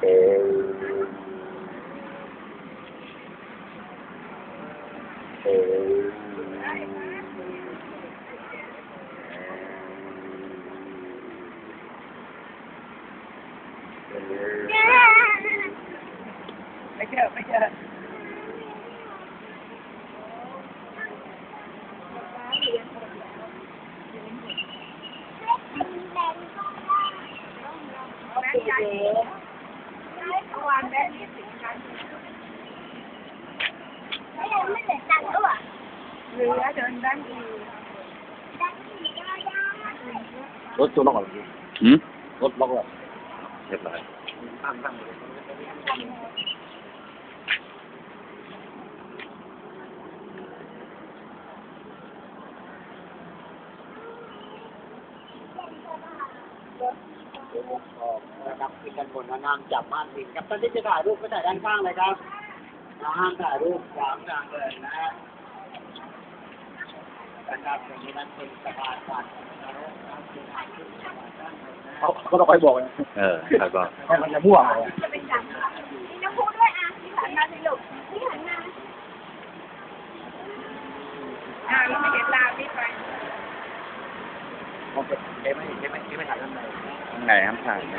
ไปเถอ รถตัวล็อกเหรอหืมรถล็อกเหรอเรียบร้อยตั้งตั้ง นะครับที่กันบนนางจับมาถึงกับตอนที่จะถ่ายรูปก็ถ่ายด้านข้างเลยครับนะห้ามถ่ายรูปขวางทางเลยนะฮะนะครับตรงนี้นั่นเป็นสะพานผ่านแล้วนะครับเป็นทางขึ้นสะพานด้านบนนะฮะ เขาเขาต้องคอยบอกไงเออแล้วก็ให้มันจะม่วงเลยจะเป็นจังมีน้ำพุด้วยอะที่หันมาสิลูกที่หันมาอ่าเราไม่เห็นลาพี่ไป มันเป็นเอ๊ะไม่เอ๊ะไม่เอ๊ะไม่ถ่ายข้างในข้างในห้ามถ่ายนะ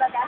baga.